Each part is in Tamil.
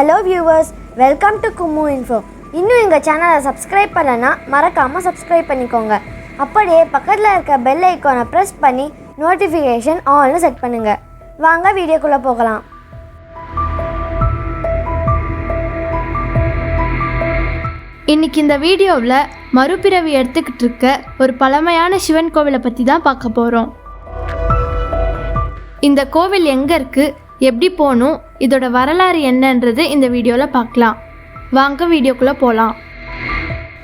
Hello viewers welcome to Kummu info இன்னும் எங்கள் சேனலை சப்ஸ்கிரைப் பண்ணலன்னா மறக்காமல் சப்ஸ்கிரைப் பண்ணிக்கோங்க. அப்படியே பக்கத்தில் இருக்க பெல் ஐக்கானை ப்ரெஸ் பண்ணி நோட்டிஃபிகேஷன் ஆல்னு செட் பண்ணுங்கள் வாங்க வீடியோக்குள்ளே போகலாம். இன்றைக்கி இந்த வீடியோவில் மறுபிறவி எடுத்துக்கிட்டு இருக்க ஒரு பழமையான சிவன் கோவிலை பற்றி தான் பார்க்க போகிறோம் இந்த கோவில் எங்கே இருக்குது எப்படி போகணும் இதோட வரலாறு என்னன்றது இந்த வீடியோவில் பார்க்கலாம் வாங்க வீடியோக்குள்ளே போகலாம்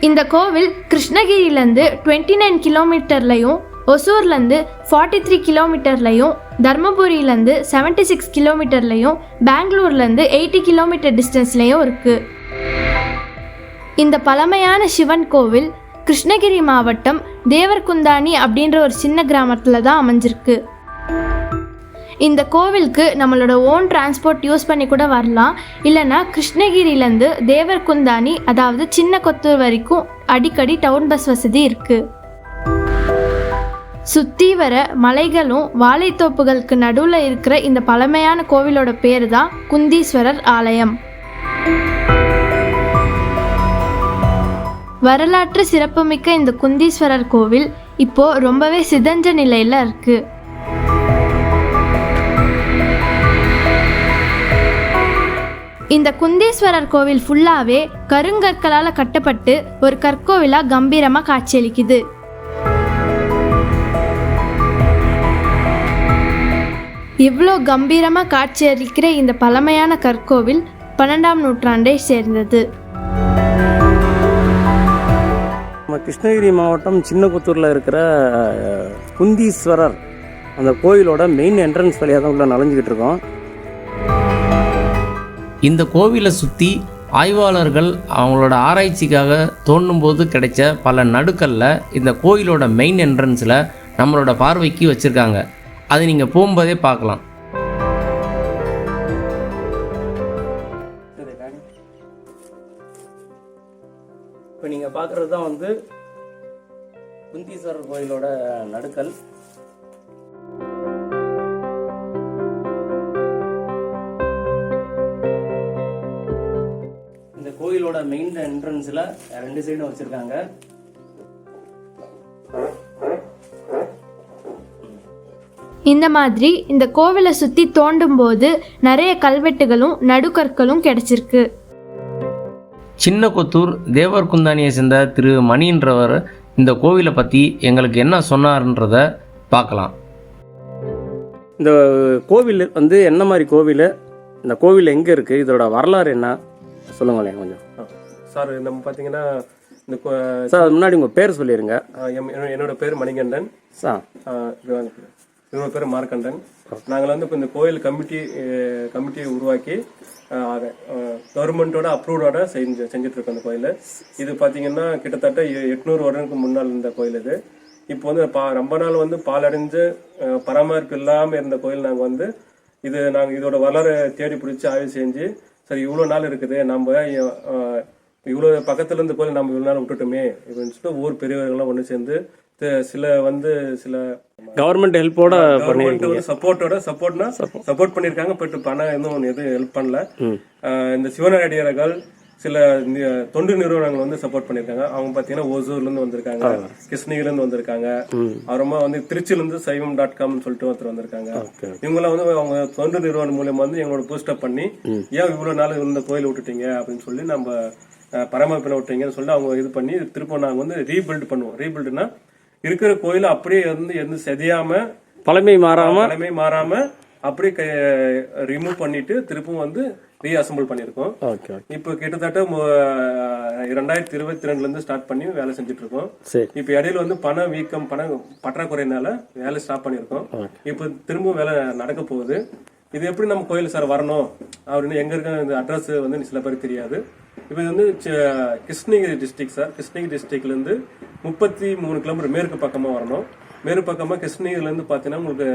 இந்த கோவில் கிருஷ்ணகிரியிலேருந்து டுவெண்ட்டி நைன் கிலோமீட்டர்லையும் ஒசூர்லேருந்து ஃபார்ட்டி த்ரீ கிலோமீட்டர்லையும் தர்மபுரியிலேருந்து செவன்ட்டி சிக்ஸ் கிலோமீட்டர்லையும் பெங்களூர்லேருந்து எயிட்டி கிலோமீட்டர் டிஸ்டன்ஸ்லையும் இருக்குது இந்த பழமையான சிவன் கோவில் கிருஷ்ணகிரி மாவட்டம் தேவர்குந்தானி அப்படின்ற ஒரு சின்ன கிராமத்தில் தான் அமைஞ்சிருக்கு. இந்த கோவிலுக்கு நம்மளோட ஓன் டிரான்ஸ்போர்ட் யூஸ் பண்ணி கூட வரலாம். இல்லைன்னா கிருஷ்ணகிரியிலேருந்து தேவர்குந்தானி அதாவது சின்ன கொத்தூர் வரைக்கும் அடிக்கடி டவுன் பஸ் வசதி இருக்குது சுற்றி வர மலைகளும் வாழைத்தோப்புகளுக்கு நடுவில் இருக்கிற இந்த பழமையான கோவிலோட பேர் தான் குந்தீஸ்வரர் ஆலயம். வரலாற்று சிறப்புமிக்க இந்த குந்தீஸ்வரர் கோவில் இப்போ ரொம்பவே சிதஞ்ச நிலையில் இருக்குது இந்த குந்தீஸ்வரர் கோவில் ஃபுல்லாவே கருங்கற்களால் கட்டப்பட்டு ஒரு கற்கோவிலா கம்பீரமா காட்சியளிக்குது. இவ்வளோ கம்பீரமா காட்சியளிக்கிற இந்த பழமையான கற்கோவில் பன்னெண்டாம் நூற்றாண்டை சேர்ந்தது. நம்ம கிருஷ்ணகிரி மாவட்டம் சின்னபுத்தூரில் இருக்கிற குந்தீஸ்வரர் அந்த கோயிலோட மெயின் என்ட்ரன்ஸ் வழியாக தான் உள்ள நலஞ்சிக்கிட்டு இருக்கோம். இந்த கோவிலை சுற்றி ஆய்வாளர்கள் அவங்களோட ஆராய்ச்சிக்காக தோண்டும்போது கிடைச்ச பல நடுக்கல்ல இந்த கோயிலோட மெயின் என்ட்ரன்ஸில் நம்மளோட பார்வைக்கு வச்சுருக்காங்க. அது நீங்கள் போகும்போதே பார்க்கலாம். இப்போ நீங்கள் பார்க்குறது தான் வந்து குந்தீஸ்வரர் கோயிலோட நடுக்கல். கோயிலோட மெயின் என்ட்ரன்ஸில் ரெண்டு சைடும் வச்சுருக்காங்க. இந்த மாதிரி இந்த கோவிலை சுற்றி தோண்டும் போது நிறைய கல்வெட்டுகளும் நடுக்கற்களும் கிடைச்சிருக்கு. சின்ன கொத்தூர் தேவர் குந்தானியை சேர்ந்த திரு மணின்றவர் இந்த கோவிலை பற்றி எங்களுக்கு என்ன சொன்னார்ன்றத பார்க்கலாம். இந்த கோவில் வந்து என்ன மாதிரி கோவில்? இந்த கோவில் எங்கே இருக்குது இதோட வரலாறு என்ன? சொல்லுங்களேன் கொஞ்சம். சார் நம்ம பார்த்தீங்கன்னா இந்த சார் முன்னாடி உங்கள் பேர் சொல்லிடுங்க ஆ, எம்- என்னோட- என்னோட பேர் மணிகண்டன். சார் இவங்க பேர் மார்க்கண்டன். நாங்கள் வந்து இப்போ இந்த கோயில் கமிட்டி கமிட்டியை உருவாக்கி கவர்மெண்ட்டோட அப்ரூவோட செஞ்சு செஞ்சுட்டு இருக்கோம் இந்த கோயில். இது பார்த்தீங்கன்னா கிட்டத்தட்ட எட்நூறு வருடங்களுக்கு முன்னால் இருந்த கோயில் இது. இப்போ வந்து பா ரொம்ப நாள் வந்து பாலடைஞ்சு பராமரிப்பு இல்லாமல் இருந்த கோயில் நாங்கள் வந்து இது நாங்கள் இதோட வரலாறு தேடி பிடிச்சி ஆய்வு செஞ்சு சரி இவ்வளோ நாள் இருக்குது நம்ம இவ்வளோ பக்கத்துல இருந்து கோயில் நம்ம இவ்வளோ நாள் விட்டுட்டோமே அப்படின்னு சொல்லிட்டு ஊர் பெரியவர்கள்லாம் ஒன்று சேர்ந்து சில வந்து சில கவர்மெண்ட் ஹெல்ப்போட கவர்மெண்ட் வந்து சப்போர்ட்டோட சப்போர்ட்னா சப்போர்ட் பண்ணிருக்காங்க பட் பணம் எதுவும் எதுவும் ஹெல்ப் பண்ணல. இந்த சிவனடியார்கள் சில தொண்டு நிறுவனங்கள் வந்து சப்போர்ட் பண்ணிருக்காங்க அவங்க பாத்தீங்கன்னா ஓசூர்ல இருந்து வந்திருக்காங்க. கிருஷ்ணகிரில இருந்து வந்திருக்காங்க. அப்புறமா வந்து திருச்சியில இருந்து சைவம் டாட் காம்னு சொல்லிட்டு ஒருத்தர் வந்திருக்காங்க. இவங்கெல்லாம் வந்து அவங்க தொண்டு நிறுவனம் மூலியமா வந்து எங்களோட பூஸ்டப் பண்ணி ஏன் இவ்வளவு நாள் இந்த கோயில் விட்டுட்டீங்க? அப்படின்னு சொல்லி நம்ம பராமரிப்பில் விட்டீங்கன்னு சொல்லி அவங்க இது பண்ணி திரும்ப நாங்க வந்து ரீபில்ட் பண்ணுவோம். ரீபில்டுனா இருக்கிற கோயிலை அப்படியே வந்து எந்த செதையாம பழமை மாறாம பழமை மாறாம அப்படியே ரிமூவ் பண்ணிட்டு திருப்பும் வந்து ரீஅசம்பிள் பண்ணியிருக்கோம் ஓகே ஓகே இப்போ கிட்டத்தட்ட மு- ரெண்டாயிரத்தி இருபத்தி ரெண்டுல இருந்து ஸ்டார்ட் பண்ணி வேலை செஞ்சுட்டு இருக்கோம் இப்போ இடையில வந்து பண வீக்கம் பண பற்றாக்குறையினால வேலை ஸ்டாப் பண்ணியிருக்கோம். இப்போ திரும்ப வேலை நடக்க போகுது. இது எப்படி நம்ம கோயில் சார் வரணும்? அப்படின்னு எங்க இருக்க இந்த அட்ரஸ் வந்து சில பேருக்கு தெரியாது. இப்போ இது வந்து கிருஷ்ணகிரி டிஸ்ட்ரிக்ட் சார். கிருஷ்ணகிரி டிஸ்ட்ரிக்ட்ல இருந்து முப்பத்தி மூணு கிலோமீட்டர் மேற்கு பக்கமா வரணும். மேற்கு பக்கமா கிருஷ்ணகிரில இருந்து பாத்தீங்கன்னா உங்களுக்கு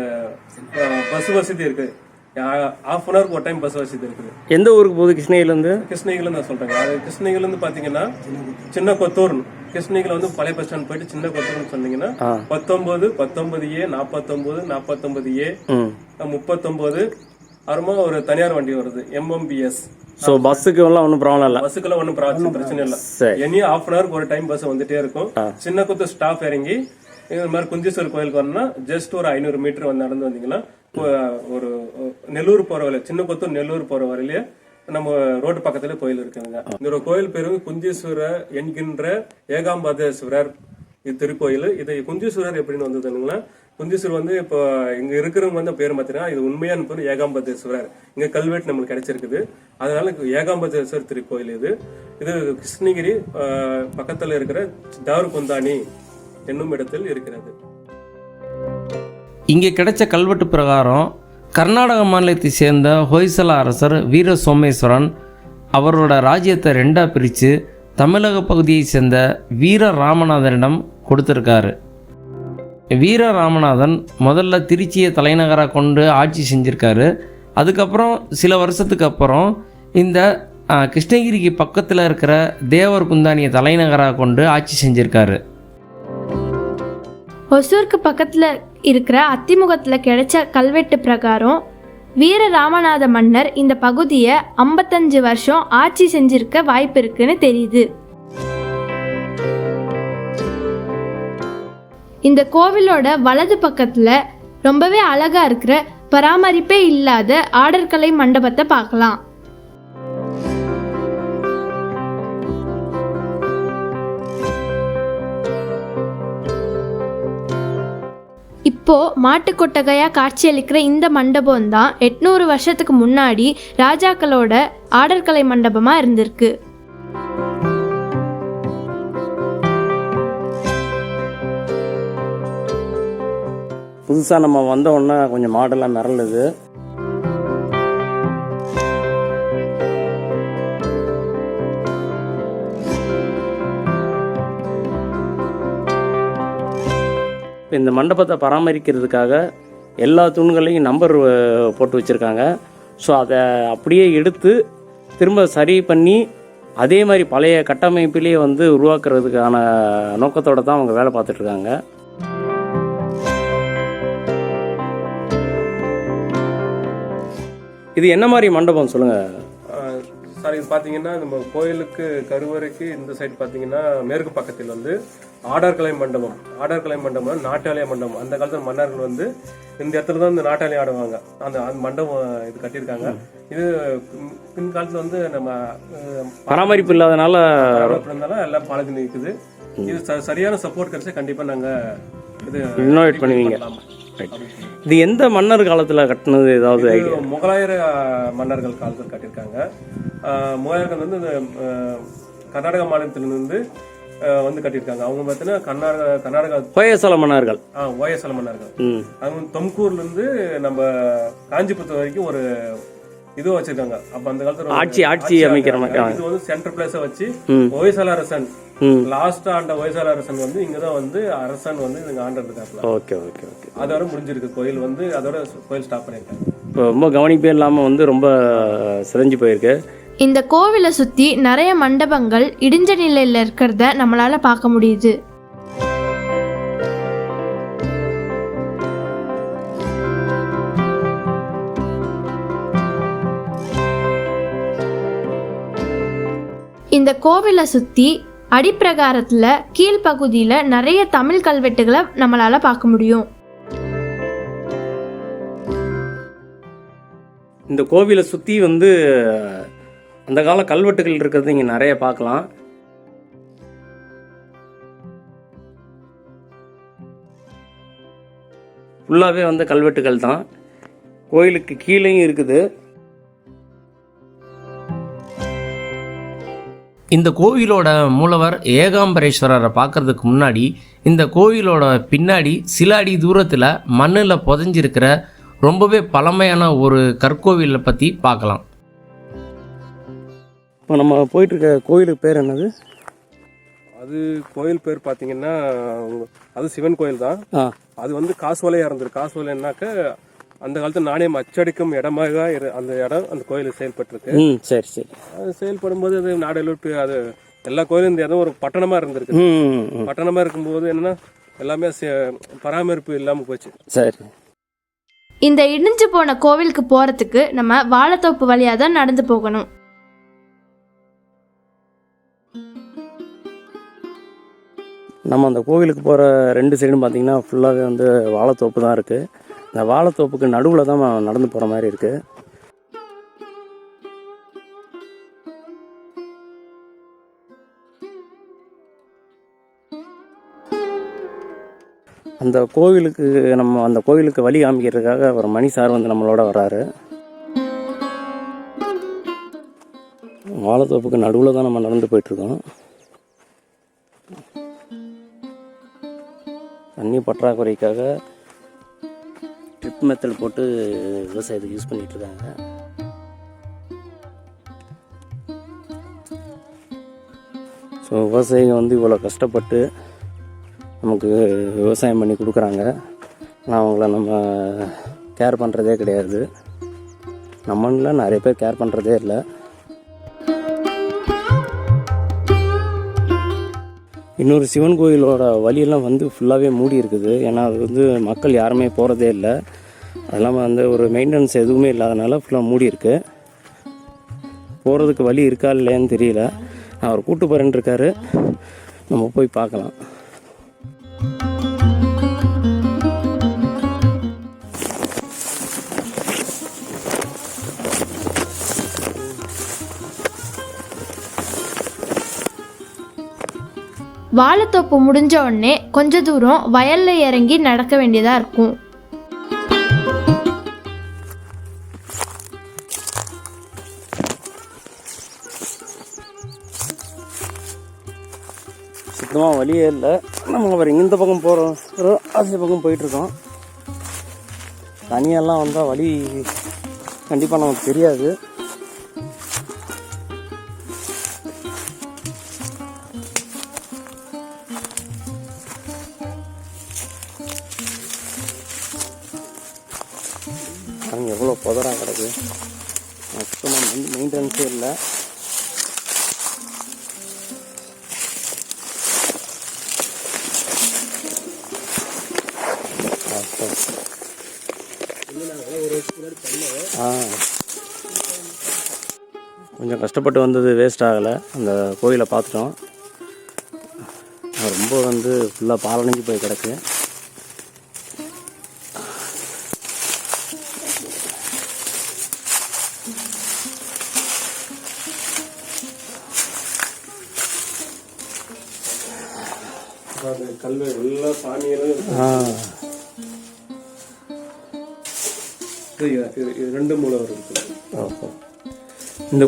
பஸ் வசதி இருக்கு. ஹாஃப் அன் ஹவருக்கு ஒரு டைம் பஸ் வசதி இருக்குது. எந்த ஊருக்கு போகுது? கிருஷ்ணகிரிலேருந்து கிருஷ்ணகிரில நான் சொல்றேங்க. அது கிருஷ்ணகிரில இருந்து பாத்தீங்கன்னா சின்ன கொத்தூர் கிருஷ்ணகிரில வந்து பழைய பஸ் ஸ்டாண்ட் போயிட்டு சின்ன கொத்தூர்னு சொன்னீங்கன்னா பத்தொன்பது பத்தொன்பது ஏ நாற்பத்தொன்பது நாற்பத்தொன்பது ஏ ம். முப்பத்தொன்பது. அப்புறமா ஒரு தனியார் வண்டி வருது எம்எம்பிஎஸ் ஸோ பஸ்ஸுக்கு எல்லாம் ஒன்றும் ப்ராப்ளம் இல்லை? பஸ்ஸுக்கெல்லாம் ஒன்றும் பிரச்சனை பிரச்சனை இல்லை. எனி ஹாஃப் அன் ஹவருக்கு ஒரு டைம் பஸ் வந்துட்டே இருக்கும். சின்ன குத்து ஸ்டாப் இறங்கி இது மாதிரி குந்தீஸ்வரர் கோயிலுக்கு வரணும்னா ஜஸ்ட் ஒரு ஐநூறு மீட்டர் வந்து நடந்து வந்தீங்கன்னா ஒரு நெல்லூர் போற வரையில சின்ன கொத்தூர் நெல்லூர் போற வரையிலேயே நம்ம ரோட்டு பக்கத்துல கோயில் இருக்குங்க. இந்த கோயில் பேரு குஞ்சீஸ்வரர் என்கின்ற ஏகாம்பதேஸ்வரர் இது திருக்கோயில் இது குந்தீஸ்வரர் எப்படின்னு வந்ததுங்களா குந்தீஸ்வரர் வந்து இப்போ இங்க இருக்கிறவங்க வந்து பேர் பார்த்தீங்கன்னா இது உண்மையான பேர் ஏகாம்பதேஸ்வரர். இங்க கல்வெட்டு நம்மளுக்கு கிடைச்சிருக்குது. அதனால ஏகாம்பதேஸ்வரர் திருக்கோயில் இது. இது கிருஷ்ணகிரி பக்கத்துல இருக்கிற தாருகுந்தானி என்னும் இடத்தில் இருக்கிறது. இங்கே கிடைச்ச கல்வெட்டு பிரகாரம் கர்நாடக மாநிலத்தை சேர்ந்த ஹொய்சல அரசர் வீர சோமேஸ்வரன் அவரோட ராஜ்யத்தை ரெண்டாக பிரித்து தமிழக பகுதியை சேர்ந்த வீர ராமநாதனிடம் கொடுத்துருக்காரு. வீர ராமநாதன் முதல்ல திருச்சியை தலைநகராக கொண்டு ஆட்சி செஞ்சுருக்காரு. அதுக்கப்புறம் சில வருஷத்துக்கு அப்புறம் இந்த கிருஷ்ணகிரிக்கு பக்கத்தில் இருக்கிற தேவர் குந்தானியை தலைநகராக கொண்டு ஆட்சி செஞ்சுருக்காரு. ஒசூருக்கு பக்கத்தில் இருக்கிற அத்திமுகத்தில் கிடைச்ச கல்வெட்டு பிரகாரம் வீர ராமநாத மன்னர் இந்த பகுதியை ஐம்பத்தஞ்சு வருஷம் ஆட்சி செஞ்சிருக்க வாய்ப்பு இருக்குன்னு தெரியுது. இந்த கோவிலோட வலது பக்கத்தில் ரொம்பவே அழகாக இருக்கிற பராமரிப்பே இல்லாத ஆடற்கலை மண்டபத்தை பார்க்கலாம். இப்போது மாட்டு கொட்டகையாக காட்சியளிக்கிற இந்த மண்டபம் தான் எட்நூறு வருஷத்துக்கு முன்னாடி ராஜாக்களோட ஆடற்கலை மண்டபமாக இருந்திருக்கு. புதுசாக நம்ம வந்த உடனே கொஞ்சம் மாடெல்லாம் மிரளுது. இப்போ இந்த மண்டபத்தை பராமரிக்கிறதுக்காக எல்லா தூண்களையும் நம்பர் போட்டு வச்சுருக்காங்க. ஸோ அதை அப்படியே எடுத்து திரும்ப சரி பண்ணி அதே மாதிரி பழைய கட்டமைப்பிலேயே வந்து உருவாக்குறதுக்கான நோக்கத்தோடு தான் அவங்க வேலை பார்த்துட்ருக்காங்க இது என்ன மாதிரி மண்டபம் சொல்லுங்கள் சார் இது பார்த்தீங்கன்னா நம்ம கோயிலுக்கு கருவறைக்கு இந்த சைடு பார்த்தீங்கன்னா மேற்கு பக்கத்தில் வந்து ஆடார்கலை மண்டபம் ஆடார்கலை மண்டபம் நாட்டாளிய மண்டபம். அந்த காலத்துல மன்னர்கள் வந்து இந்த இடத்துல தான் இந்த நாட்டாளி ஆடுவாங்க. அந்த அந்த மண்டபம் இது கட்டியிருக்காங்க. இது பின்- காலத்துல வந்து நம்ம பராமரிப்பு இல்லாதனால இருந்தாலும் எல்லாம் பழகி நிற்குது இது சரியான சப்போர்ட் கிடைச்சா கண்டிப்பா நாங்க இது இன்னோவேட் பண்ணுவீங்க. இது எந்த மன்னர் காலத்தில் கட்டினது ஏதாவது? முகலாயர் மன்னர்கள் காலத்தில் கட்டியிருக்காங்க. முகலாயர்கள் வந்து கர்நாடக மாநிலத்திலிருந்து வந்து கட்டியிருக்காங்க. அவங்க பார்த்தீங்கன்னா கர்நாடக கர்நாடகா ஹோயசல மன்னர்கள் ஓஎஸ்எல் மன்னர்கள் அவங்க தொம்கூர்ல இருந்து நம்ம காஞ்சிபுரத்து வரைக்கும் ஒரு இது வச்சிருக்காங்க. அப்ப அந்த காலத்துல ஆட்சி- ஆட்சி அமைக்கிற. இது வந்து சென்டர் பிளேஸ வச்சு ம். ஓய்சால அரசன் லாஸ்ட் ஆண்ட ஓய்சால அரசன் வந்து இங்கதான் வந்து அரசன் வந்து இங்க ஆண்டிருக்காங்க ஓகே ஓகே ஓகே. அதோட முடிஞ்சிருக்கு. கோயில் வந்து அதோட கோயில் ஸ்டாப் பண்ணிருக்காங்க இப்போ ரொம்ப கவனிப்பே இல்லாமல் வந்து ரொம்ப சிதைஞ்சு போயிருக்கு. இந்த கோவிலை சுற்றி நிறைய மண்டபங்கள் இடிஞ்ச நிலையில் இருக்கிறத நம்மளால் பார்க்க முடியுது. இந்த கோவிலை சுற்றி அடிப்பிரகாரத்தில் கீழ்ப்பகுதியில் நிறைய தமிழ் கல்வெட்டுகளை நம்மளால் பார்க்க முடியும். இந்த கோவிலை சுற்றி வந்து அந்த கால கல்வெட்டுகள் இருக்கிறது இங்கே நிறைய பார்க்கலாம். ஃபுல்லாகவே வந்து கல்வெட்டுகள் தான். கோயிலுக்கு கீழேயும் இருக்குது. இந்த கோவிலோட மூலவர் ஏகாம்பரேஸ்வரரை பார்க்கறதுக்கு முன்னாடி இந்த கோவிலோட பின்னாடி சில அடி தூரத்தில் மண்ணில் புதைஞ்சிருக்கிற ரொம்பவே பழமையான ஒரு கற்கோவிலை பற்றி பார்க்கலாம். இப்போ நம்ம போயிட்டு இருக்க கோயிலுக்கு பேர் என்னது? அது கோயில் பேர் பாத்தீங்கன்னா அது சிவன் கோயில் தான். அது வந்து காசோலையா இருந்தது. காசோலைன்னாக்க அந்த காலத்து நாணயம் அச்சடிக்கும் இடமாக இரு- அந்த இடம் அந்த கோயில் செயல்பட்டிருக்கு. ம் சரி சரி. அது செயல்படும் போது அது நாடெல்லாம் அது எல்லா கோயிலும் இந்த இடம் ஒரு பட்டணமா இருந்திருக்கு. ம் ம், பட்டணமா இருக்கும்போது என்னன்னா எல்லாமே சே- பராமரிப்பு இல்லாம போச்சு. சரி. இந்த இடிஞ்சு போன கோவிலுக்கு போகிறதுக்கு நம்ம வாழைத்தோப்பு வழியாக தான் நடந்து போகணும். நம்ம அந்த கோவிலுக்கு போகிற ரெண்டு சைடும் பார்த்திங்கன்னா ஃபுல்லாகவே வந்து வாழைத்தோப்பு தான் இருக்குது இந்த வாழைத்தோப்புக்கு நடுவில் தான் நடந்து போகிற மாதிரி இருக்குது அந்த கோவிலுக்கு நம்ம அந்த கோவிலுக்கு வழி காமிக்கிறதுக்காக ஒரு மணி சார் வந்து நம்மளோட வராரு வாழைத்தோப்புக்கு நடுவில் தான் நம்ம நடந்து போயிட்டுருக்கோம் தண்ணி பற்றாக்குறைக்காக ட்ரிப் மெத்தட் போட்டு விவசாயத்துக்கு யூஸ் பண்ணிகிட்டு இருக்காங்க. ஸோ விவசாயிங்க வந்து இவ்வளோ கஷ்டப்பட்டு நமக்கு விவசாயம் பண்ணி கொடுக்குறாங்க. ஆனால் அவங்கள நம்ம கேர் பண்ணுறதே கிடையாது. நம்மள நிறைய பேர் கேர் பண்ணுறதே இல்லை. இன்னொரு சிவன் கோயிலோட வழியெல்லாம் வந்து ஃபுல்லாகவே மூடி இருக்குது. ஏன்னா அது வந்து மக்கள் யாருமே போகிறதே இல்லை. அது இல்லாமல் வந்து ஒரு மெயின்டெனன்ஸ் எதுவுமே இல்லாதனால ஃபுல்லாக மூடி இருக்கு. போகிறதுக்கு வழி இருக்கா இல்லையான்னு தெரியல. அவர் கூட்டு போகிறேன்ருக்காரு நம்ம போய் பார்க்கலாம். வாழைத்தோப்பு முடிஞ்ச உடனே கொஞ்ச தூரம் வயல்ல இறங்கி நடக்க வேண்டியதாக இருக்கும். சுத்தமாக வழியே இல்லை. நம்ம பாரு இந்த பக்கம் போகிறோம் அந்த பக்கம் போயிட்டுருக்கோம் தனியெல்லாம் வந்தால் வழி கண்டிப்பாக நமக்கு தெரியாது. ஆ. கொஞ்சம் கஷ்டப்பட்டு வந்தது வேஸ்ட் ஆகலை. அந்த கோயிலை பார்த்துட்டோம். ரொம்ப வந்து ஃபுல்லாக பாலடைஞ்சு போய் கிடக்கு.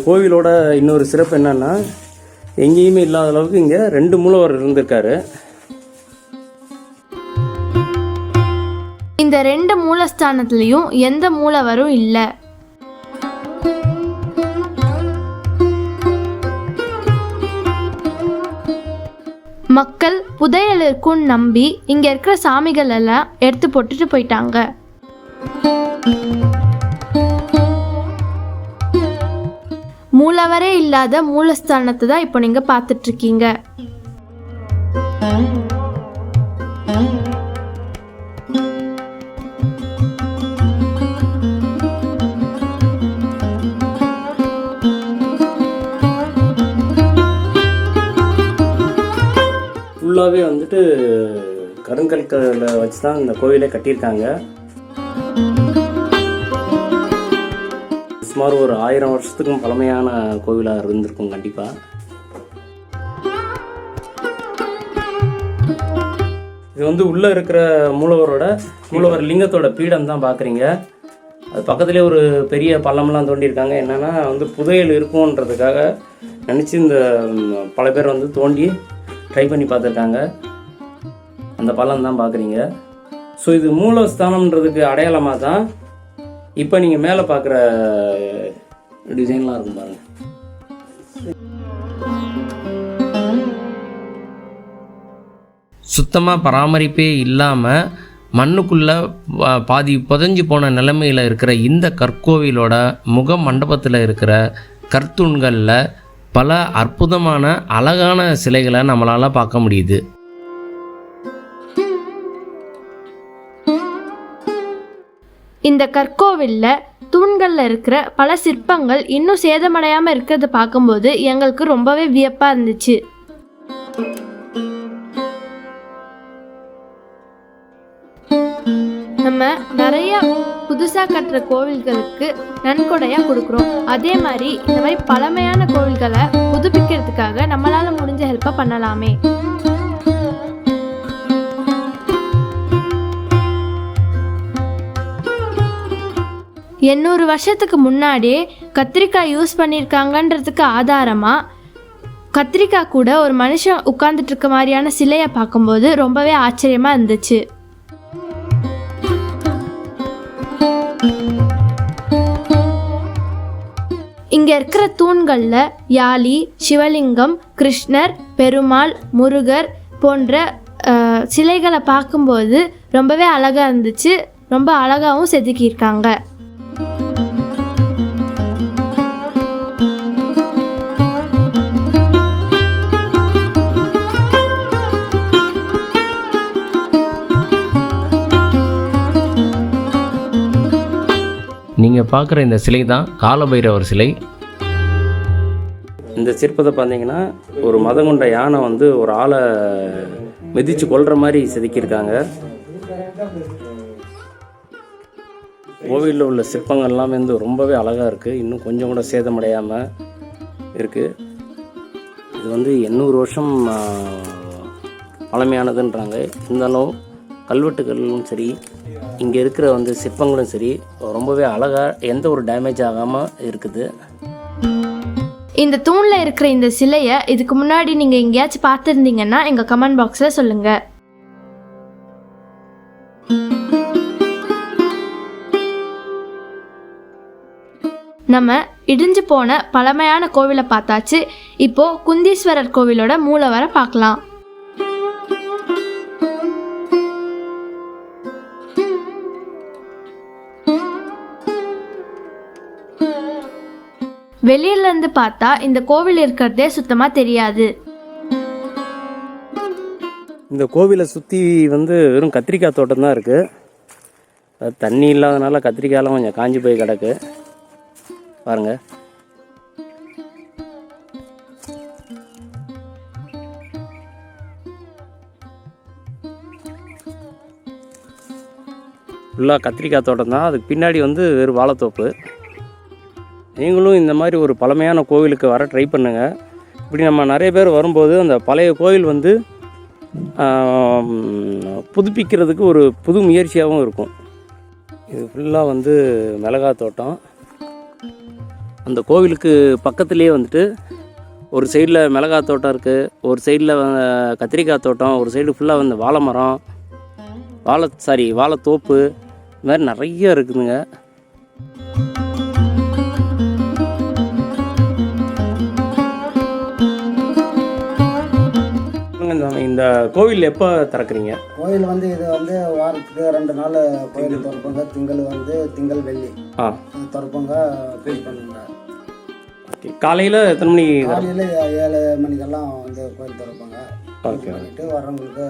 கோவிலோட இன்னொரு சிறப்பு என்னன்னா எங்கேயுமே இல்லாத அளவுக்கு இங்கே ரெண்டு மூலவர் இருந்திருக்காரு. இந்த ரெண்டு மூலஸ்தானத்துலேயும் எந்த மூலவரும் இல்லை. மக்கள் புதையல் இருக்கும்னு நம்பி இங்க இருக்கிற சாமிகள் எல்லாம் எடுத்து போட்டுட்டு போயிட்டாங்க. மூலவரே இல்லாத மூலஸ்தானத்தை தான் இப்போ நீங்க பார்த்துட்டு இருக்கீங்க ஃபுல்லாகவே வந்துட்டு கருங்கற்களை வச்சு தான் இந்த கோவிலை கட்டியிருக்காங்க. சுமார் ஒரு ஆயிரம் வருஷத்துக்கும் பழமையான கோவிலாக இருந்திருக்கும் கண்டிப்பாக இது வந்து உள்ளே இருக்கிற மூலவரோட மூலவர் லிங்கத்தோட பீடம் தான் பார்க்குறீங்க அது பக்கத்துலேயே ஒரு பெரிய பள்ளம்லாம் தோண்டியிருக்காங்க. என்னென்னா வந்து புதையல் இருக்கும்ன்றதுக்காக நினச்சி இந்த பல பேர் வந்து தோண்டி ட்ரை பண்ணி பார்த்துருக்காங்க. அந்த பள்ளம் தான் பார்க்குறீங்க ஸோ இது மூலஸ்தானம்ன்றதுக்கு அடையாளமாக தான் இப்போ நீங்கள் மேலே பார்க்குற டிசைன்லாம் இருக்கும் பாருங்க. சுத்தமாக பராமரிப்பே இல்லாமல் மண்ணுக்குள்ளே பாதி புதஞ்சு போன நிலைமையில் இருக்கிற இந்த கற்கோவிலோட முக மண்டபத்தில் இருக்கிற கற்தூண்களில் பல அற்புதமான அழகான சிலைகளை நம்மளால் பார்க்க முடியுது. இந்த கற்கோவிலில் தூண்களில் இருக்கிற பல சிற்பங்கள் இன்னும் சேதமடையாமல் இருக்கிறத பார்க்கும்போது எங்களுக்கு ரொம்பவே வியப்பாக இருந்துச்சு. நம்ம நிறைய புதுசாக கட்டுற கோவில்களுக்கு நன்கொடையாக கொடுக்குறோம். அதே மாதிரி இந்த மாதிரி பழமையான கோவில்களை புதுப்பிக்கிறதுக்காக நம்மளால் முடிஞ்ச ஹெல்ப்பை பண்ணலாமே. எண்ணூறு வருஷத்துக்கு முன்னாடியே கத்திரிக்காய் யூஸ் பண்ணியிருக்காங்கன்றதுக்கு ஆதாரமாக கத்திரிக்காய் கூட ஒரு மனுஷன் உட்கார்ந்துட்டு இருக்க மாதிரியான சிலையை பார்க்கும்போது ரொம்பவே ஆச்சரியமாக இருந்துச்சு. இங்கே இருக்கிற தூண்களில் யாழி சிவலிங்கம் கிருஷ்ணர் பெருமாள் முருகர் போன்ற சிலைகளை பார்க்கும்போது ரொம்பவே அழகாக இருந்துச்சு. ரொம்ப அழகாகவும் செதுக்கியிருக்காங்க. நீங்கள் பார்க்குற இந்த சிலை தான் காலபைரவர் சிலை. இந்த சிற்பத்தை பார்த்தீங்கன்னா ஒரு மதம் கொண்ட யானை வந்து ஒரு ஆளை மிதித்து கொள்கிற மாதிரி செதுக்கியிருக்காங்க. கோவிலில் உள்ள சிற்பங்கள் எல்லாமே வந்து ரொம்பவே அழகாக இருக்குது இன்னும் கொஞ்சம் கூட சேதமடையாமல் இருக்குது இது வந்து எண்ணூறு வருஷம் பழமையானதுன்றாங்க. இருந்தாலும் கல்வெட்டுகளும் சரி இங்கே இருக்கிற வந்து சிற்பங்களும் சரி ரொம்பவே அழகாக எந்த ஒரு டேமேஜ் ஆகாமல் இருக்குது. இந்த தூணில் இருக்கிற இந்த சிலையை இதுக்கு முன்னாடி நீங்கள் எங்கேயாச்சும் பார்த்துருந்தீங்கன்னா எங்கள் கமெண்ட் பாக்ஸில் சொல்லுங்கள் நம்ம இடிஞ்சு போன பழமையான கோவிலை பார்த்தாச்சு. இப்போ குந்தீஸ்வரர் கோவிலோட மூலவரை பார்க்கலாம். வெளியில இருந்து பார்த்தா இந்த கோவில் இருக்கிறதே சுத்தமா தெரியாது. இந்த கோவிலை சுற்றி வந்து வெறும் கத்திரிக்காய் தோட்டம் தான் இருக்குது அது தண்ணி இல்லாதனால கத்திரிக்காயெல்லாம் கொஞ்சம் காஞ்சி போய் கிடக்கு. பாருங்கள் ஃபுல்லாக கத்திரிக்காய் தோட்டம் தான் அதுக்கு பின்னாடி வந்து வெறும் வாழைத்தோப்பு. நீங்களும் இந்த மாதிரி ஒரு பழமையான கோவிலுக்கு வர ட்ரை பண்ணுங்கள் இப்படி நம்ம நிறைய பேர் வரும்போது அந்த பழைய கோவில் வந்து புதுப்பிக்கிறதுக்கு ஒரு புது முயற்சியாகவும் இருக்கும். இது ஃபுல்லாக வந்து மிளகாய் தோட்டம். அந்த கோவிலுக்கு பக்கத்துலேயே வந்துட்டு ஒரு சைடில் மிளகா தோட்டம் இருக்குது ஒரு சைடில் கத்திரிக்காய் தோட்டம். ஒரு சைடு ஃபுல்லாக வந்து வாழை மரம் வாழை சாரி வாழைத்தோப்பு. இது மாதிரி நிறைய இருக்குதுங்க. கோவில் எப்போ திறக்கிறீங்க? கோயில் வந்து இது வந்து வாரத்துக்கு ரெண்டு நாள் கோயில் திறப்பாங்க. திங்கள் வந்து திங்கள் வெள்ளி. ஆ. திறப்பாங்க பூஜை பண்ணுவாங்க. ஓகே. காலையில் எத்தனை திறப்பீங்க? காலையில் ஏழு மணிக்கெல்லாம் வந்து கோயில் திறப்பாங்க. ஓகே பண்ணிட்டு வர்றவங்களுக்கு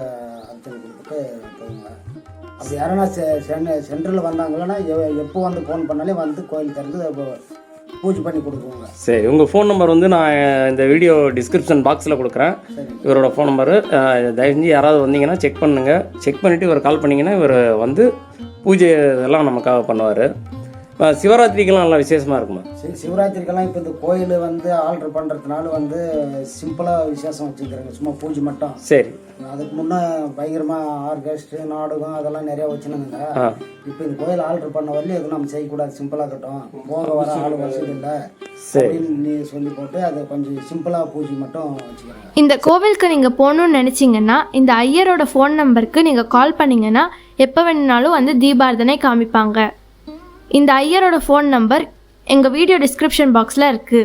அர்ச்சனை கொடுத்துட்டு போவாங்க. அப்படி யாருன்னா சென்னை சென்ட்ரல் வந்தாங்கன்னா எப்போ வந்து ஃபோன் பண்ணாலே வந்து கோயில் திறந்து பூஜை பண்ணி கொடுக்குவாங்க சரி உங்கள் ஃபோன் நம்பர் வந்து நான் இந்த வீடியோ டிஸ்கிரிப்ஷன் பாக்ஸில் கொடுக்குறேன். இவரோட ஃபோன் நம்பரு தயவு செஞ்சு யாராவது வந்தீங்கன்னா செக் பண்ணுங்கள் செக் பண்ணிவிட்டு இவர் கால் பண்ணிங்கன்னா இவர் வந்து பூஜை இதெல்லாம் நமக்காக பண்ணுவார். சிவராத்திரிக்கெல்லாம் நல்லா விசேஷமாக இருக்குமா? சி- சிவராத்திரிக்கெல்லாம் இப்போ இந்த கோயில் வந்து ஆல்டர் பண்ணுறதுனால வந்து சிம்பிளாக விசேஷம் வச்சுக்கிறாங்க. சும்மா பூஜை மட்டும். சரி. அதுக்கு முன்னே பயங்கரமாக ஆர்கெஸ்ட்ரு நாடகம் அதெல்லாம் நிறையா வச்சுனுங்க. இப்போ இந்த கோயில் ஆல்டர் பண்ண வரலையும் எதுவும் நம்ம செய்யக்கூடாது. சிம்பிளாக இருக்கட்டும். போக வர ஆள் வசதி இல்லை. சரி. நீ சொல்லி போட்டு அதை கொஞ்சம் சிம்பிளாக பூஜை மட்டும் இந்த கோவிலுக்கு நீங்கள் போகணும்னு நினச்சிங்கன்னா இந்த ஐயரோட ஃபோன் நம்பருக்கு நீங்கள் கால் பண்ணிங்கன்னா எப்போ வேணுனாலும் வந்து தீபாரதனை காமிப்பாங்க. இந்த ஐயரோட ஃபோன் நம்பர் எங்கள் வீடியோ டிஸ்கிரிப்ஷன் பாக்ஸில் இருக்குது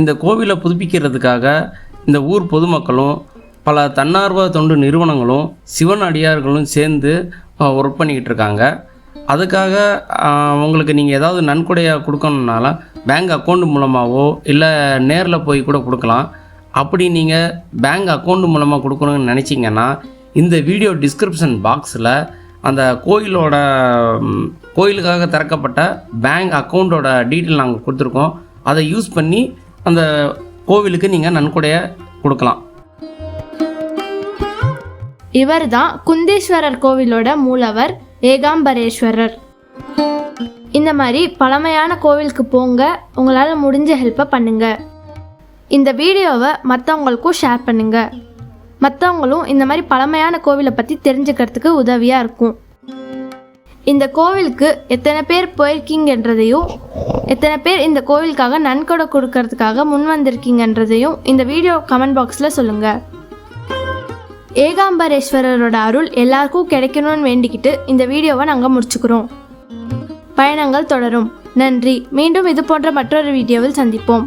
இந்த கோவிலை புதுப்பிக்கிறதுக்காக இந்த ஊர் பொதுமக்களும் பல தன்னார்வ தொண்டு நிறுவனங்களும் சிவன் அடியார்களும் சேர்ந்து ஒர்க் பண்ணிக்கிட்டு இருக்காங்க. அதுக்காக உங்களுக்கு நீங்கள் ஏதாவது நன்கொடையாக கொடுக்கணுன்னால பேங்க் அக்கௌண்ட் மூலமாகவோ இல்லை நேரில் போய் கூட கொடுக்கலாம். அப்படி நீங்கள் பேங்க் அக்கௌண்ட் மூலமாக கொடுக்கணும்னு நினச்சிங்கன்னா இந்த வீடியோ டிஸ்கிரிப்ஷன் பாக்ஸில் அந்த கோயிலோட கோயிலுக்காக திறக்கப்பட்ட பேங்க் அக்கௌண்ட்டோட டீட்டெயில் நாங்கள் கொடுத்துருக்கோம். அதை யூஸ் பண்ணி அந்த கோவிலுக்கு நீங்கள் நன்கொடையை கொடுக்கலாம். இவர் தான் குந்தேஸ்வரர் கோவிலோட மூலவர் ஏகாம்பரேஸ்வரர். இந்த மாதிரி பழமையான கோவிலுக்கு போங்க உங்களால் முடிஞ்ச ஹெல்ப்பை பண்ணுங்க. இந்த வீடியோவை மற்றவங்களுக்கும் ஷேர் பண்ணுங்கள் மற்றவங்களும் இந்த மாதிரி பழமையான கோவிலை பற்றி தெரிஞ்சுக்கிறதுக்கு உதவியாக இருக்கும். இந்த கோவிலுக்கு எத்தனை பேர் போயிருக்கீங்கன்றதையும் எத்தனை பேர் இந்த கோவிலுக்காக நன்கொடை கொடுக்கறதுக்காக முன் வந்திருக்கீங்கன்றதையும் இந்த வீடியோ கமெண்ட் பாக்ஸில் சொல்லுங்கள் ஏகாம்பரேஸ்வரரோட அருள் எல்லாருக்கும் கிடைக்கணும்னு வேண்டிக்கிட்டு இந்த வீடியோவை நாங்கள் முடிச்சுக்கிறோம். பயணங்கள் தொடரும். நன்றி. மீண்டும் இது போன்ற மற்றொரு வீடியோவில் சந்திப்போம்.